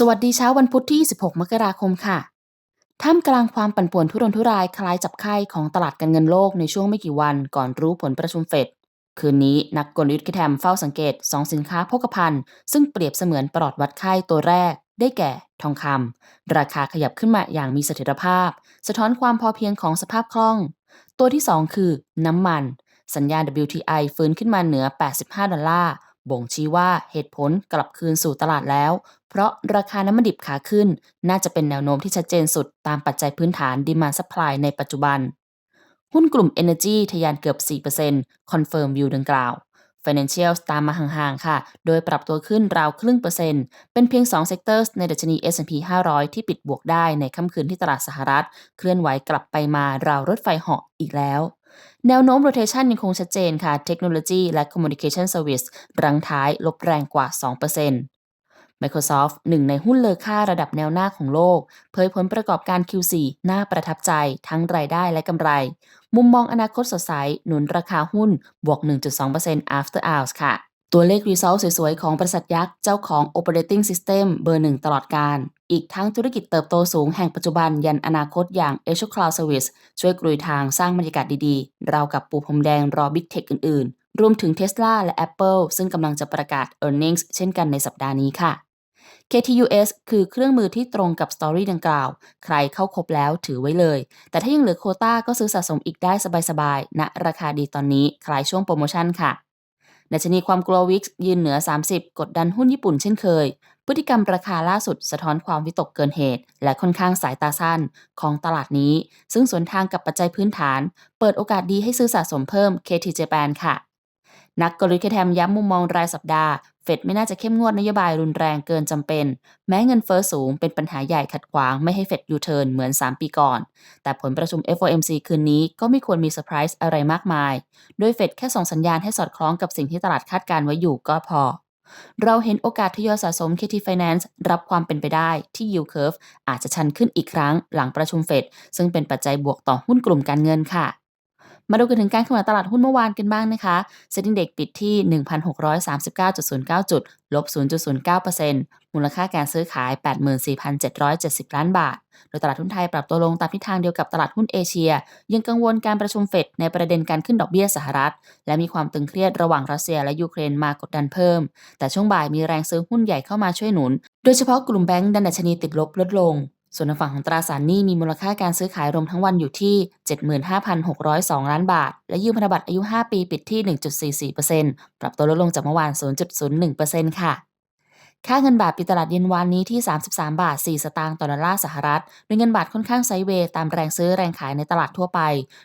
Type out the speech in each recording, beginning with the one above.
สวัสดีเช้าวันพุธที่26มกราคมค่ะ ท่ามกลางความปั่นป่วนทุรนทุรายคล้ายจับไข้ของตลาดการเงินโลกในช่วงไม่กี่วันก่อนรู้ผลประชุมเฟด คืนนี้นักกลยุทธ์คิแทมเฝ้าสังเกต 2 สินค้าโภคภัณฑ์ซึ่งเปรียบเสมือนปลอดวัดไข้ตัวแรก ได้แก่ ทองคำราคาขยับขึ้นมาอย่างมีเสถียรภาพ สะท้อนความพอเพียงของสภาพคล่อง ตัวที่ 2 คือ น้ำมัน สัญญาณ WTI ฟื้นขึ้นมาเหนือ 85 ดอลลาร์ บ่งชี้ว่าเหตุผลกลับคืนสู่ตลาดแล้ว เพราะราคาน้ำมันดิบขาขึ้น น่าจะเป็นแนวโน้มที่ชัดเจนสุดตามปัจจัยพื้นฐาน Demand Supply ในปัจจุบัน หุ้นกลุ่ม Energy ทะยานเกือบ 4%คอนเฟิร์มวิวดังกล่าว Financials ตามมาห่างๆ ค่ะ โดยปรับตัวขึ้นราวครึ่งเปอร์เซ็นต์ เป็นเพียง2เซกเตอร์ในดัชนี S&P 500 ที่ปิดบวกได้ในค่ำคืนที่ตลาดสหรัฐ เคลื่อนไหวกลับไปมาราวรถไฟเหาะอีกแล้ว แนวโน้ม rotation ยังคงชัดเจนค่ะเทคโนโลยีและ communication service รังท้ายลบแรงกว่า 2% Microsoft หนึ่งในหุ้นเลอค่าระดับแนวหน้าของโลก เผยผลประกอบการ Q4 น่าประทับใจทั้งรายได้และกำไร มุมมองอนาคตสดใสหนุนราคาหุ้นบวก 1.2% after hours ค่ะ ตัวเลข result สวยๆ ของบริษัทยักษ์ เจ้าของ operating system เบอร์หนึ่งตลอดการ อีกทั้งธุรกิจเติบโตสูงแห่งปัจจุบันยันอนาคตอย่าง Azure Cloud Service ช่วยกลุยทางสร้างบรรยากาศดีๆ เรากับปูพรมแดงรอ Big Tech อื่นๆ รวมถึง Tesla และ Apple ซึ่งกำลังจะประกาศ earnings เช่นกันในสัปดาห์นี้ค่ะ KTUS คือเครื่องมือที่ตรงกับสตอรี่ดังกล่าว ใครเข้าครบแล้วถือไว้เลย แต่ถ้ายังเหลือโคต้าก็ซื้อสะสมอีกได้สบายๆณราคาดีตอนนี้คลายช่วงโปรโมชั่นค่ะ ดัชนีความกลัววิกยืนเหนือ 30 กดดันหุ้นญี่ปุ่นเช่นเคย พฤติกรรมราคาล่าสุดสะท้อนความวิตกเกินเหตุ และค่อนข้างสายตาสั้นของตลาดนี้ ซึ่งสวนทางกับปัจจัยพื้นฐาน เปิดโอกาสดีให้ซื้อสะสมเพิ่ม KT Japan ค่ะ นักกลยุทธ์แทมย้ำมุมมองรายสัปดาห์ เฟดไม่น่าจะเข้มงวดนโยบายรุนแรงเกินจำเป็น แม้เงินเฟอ้อสูงเป็นปัญหาใหญ่ขัดขวางไม่ให้เฟดยูเทิร์นเหมือน 3 ปีก่อน แต่ผลประชุม FOMC คืนนี้ก็ไม่ควรมีเซอร์ไพรส์อะไรมากมาย โดยเฟดแค่ส่งสัญญาณให้สอดคล้องกับสิ่งที่ตลาดคาดการไว้อยู่ก็พอ เราเห็นโอกาสทยอยสะสม KT Finance รับความเป็นไปได้ที่ yield curve อาจจะชันขึ้นอีกครั้งหลังประชุมเฟดซึ่งเป็นปัจจัยบวกต่อหุ้นกลุ่มการเงินค่ะ มาดูกันถึงการขณตลาดหุ้นเมื่อวานกันบ้างนะคะเซ็นดิ้งเด็กปิดที่ 1,639.09 จุด ลบ 0.09%มูลค่าการซื้อขาย 84,770 ล้านบาท โดยตลาดหุ้นไทยปรับตัวลงตามทิศทางเดียวกับตลาดหุ้นเอเชีย ยังกังวลการประชุมเฟดในประเด็นการขึ้นดอกเบี้ยสหรัฐ และมีความตึงเครียดระหว่างรัสเซียและยูเครนมากดดันเพิ่ม แต่ช่วงบ่ายมีแรงซื้อหุ้นใหญ่เข้ามาช่วยหนุน โดยเฉพาะกลุ่มแบงก์ดันดัชนีติดลบลดลง ส่วนฝั่งของตราสารหนี้มีมูลค่าการซื้อขายรวมทั้งวันอยู่ที่ 75,602 ล้านบาท และยืมพันธบัตรอายุ 5 ปีปิดที่ 1.44%ปรับตัวลดลงจากเมื่อวาน 0.01%ค่ะ ค่าเงินบาทปิดตลาดเย็นวานนี้ที่ 33 บาท 4 สตางค์ต่อดอลลาร์สหรัฐโดยเงินบาทค่อนข้างไซเวย์ตามแรงซื้อแรงขายในตลาดทั่วไป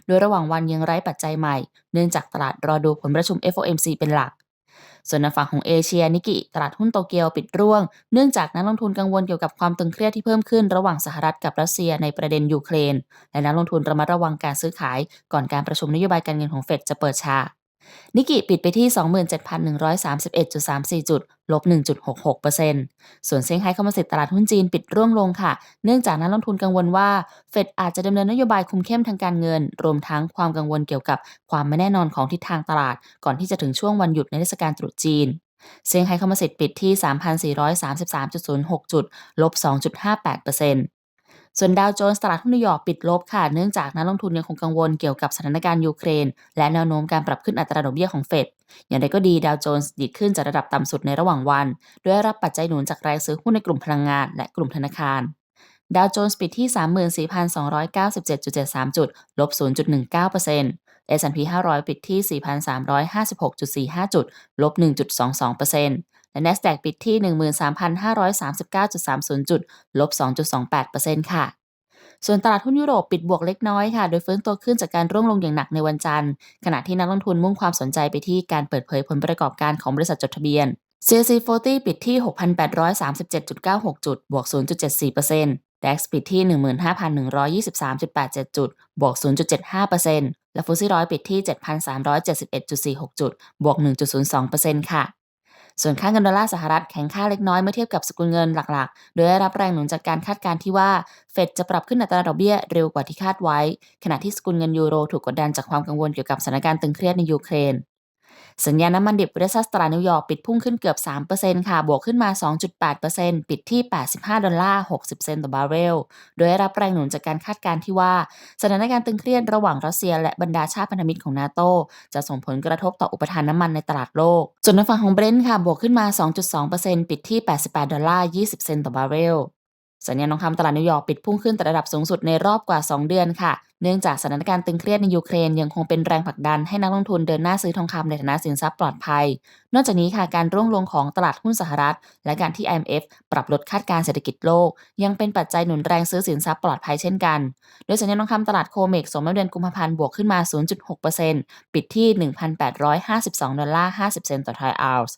โดยระหว่างวันยังไร้ปัจจัยใหม่ เนื่องจากตลาดรอดูผลประชุม FOMC เป็นหลัก ส่วนในฝั่งของเอเชียนิกิตลาดหุ้นโตเกียวปิดร่วง เนื่องจากนักลงทุนกังวลเกี่ยวกับความตึงเครียดที่เพิ่มขึ้นระหว่างสหรัฐกับรัสเซียในประเด็นยูเครน และนักลงทุนระมัดระวังการซื้อขาย ก่อนการประชุมนโยบายการเงินของเฟดจะเปิดฉาก นิกิปิดไปที่ 27,131.34 จุด ลบ 1.66%ส่วนเซี่ยงไฮ้คอมมิสิตตลาดหุ้นจีนปิดร่วงลงค่ะ เนื่องจากนักลงทุนกังวลว่า เฟดอาจจะดำเนินนโยบายคุมเข้มทางการเงิน รวมทั้งความกังวลเกี่ยวกับความไม่แน่นอนของทิศทางตลาด ก่อนที่จะถึงช่วงวันหยุดในเทศกาลตรุษจีนเซี่ยงไฮ้คอมมิสิตปิดที่ 3,433.06 จุด ลบ 2.58% ส่วนดาวโจนส์ตลาดหุ้นนิวยอร์กปิดลบค่ะ เนื่องจากนักลงทุนยังคงกังวลเกี่ยวกับสถานการณ์ยูเครน และแนวโน้มการปรับขึ้นอัตราดอกเบี้ยของเฟด อย่างไรก็ดีดาวโจนส์ดีดขึ้นจากระดับต่ำสุดในระหว่างวันโดยรับปัจจัยหนุนจากแรงซื้อหุ้นในกลุ่มพลังงานและกลุ่มธนาคารดาวโจนส์ปิดที่ 34,297.73 จุด ลบ 0.19% S&P 500 ปิดที่ 4,356.45 จุด ลบ 1.22% และ NASDAQ ปิดที่ 13,539.30 จุด ลบ 2.28%ค่ะส่วนตลาดหุ้นยุโรปปิดบวกเล็กน้อยค่ะ โดยฟื้นตัวขึ้นจากการร่วงลงอย่างหนักในวันจันทร์ ขณะที่นักลงทุนมุ่งความสนใจไปที่การเปิดเผยผลประกอบการของบริษัทจดทะเบียน CAC 40 ปิดที่ 6,837.96 จุด บวก 0.74% DAX ปิดที่ 15,123.87 จุด บวก 0.75%และฟุตซี่ร้อยปิดที่ 7,371.46 จุด บวก 1.02%ค่ะ ส่วนค่าเงินดอลลาร์สหรัฐแข็งค่าเล็กน้อยเมื่อเทียบกับสกุลเงินหลักๆ โดยได้รับแรงหนุนจากการคาดการณ์ที่ว่า เฟดจะปรับขึ้นอัตราดอกเบี้ยเร็วกว่าที่คาดไว้ ขณะที่สกุลเงินยูโรถูกกดดันจากความกังวลเกี่ยวกับสถานการณ์ตึงเครียดในยูเครน สัญญาณน้ำมันดิบเวสซัสตรานิวยอร์กปิดพุ่งขึ้นเกือบ 3%ค่ะ บวกขึ้นมา 2.8%ปิดที่ 85 ดอลลาร์ 60 เซนต์ต่อบาร์เรล โดยได้รับแรงหนุนจากการคาดการณ์ที่ว่า สถานการณ์ตึงเครียดระหว่างรัสเซีย และบรรดาชาติพันธมิตรของนาโตจะส่งผลกระทบต่ออุปทานน้ำมันในตลาดโลก ส่วนในฝั่งของเบรนท์ค่ะ บวกขึ้นมา 2.2%ปิดที่ 88 ดอลลาร์ 20 เซนต์ต่อบาร์เรล สัญญาณทองคำตลาดนิวยอร์กปิดพุ่งขึ้นแต่ระดับสูงสุดในรอบกว่า 2 เดือนค่ะ เนื่องจากสถานการณ์ตึงเครียดในยูเครนยังคงเป็นแรงผลักดันให้นักลงทุนเดินหน้าซื้อทองคำในฐานะสินทรัพย์ปลอดภัย นอกจากนี้ค่ะการร่วงลงของตลาดหุ้นสหรัฐ และการที่ IMF ปรับลดคาดการเศรษฐกิจโลก ยังเป็นปัจจัยหนุนแรงซื้อสินทรัพย์ปลอดภัยเช่นกัน โดยสัญญาณทองคำตลาดโคเมกสมเดือนกุมภาพันธ์บวกขึ้นมา 0.6%ปิดที่ 1,852 ดอลลาร์ 50 เซนต์ต่อทรอยออนซ์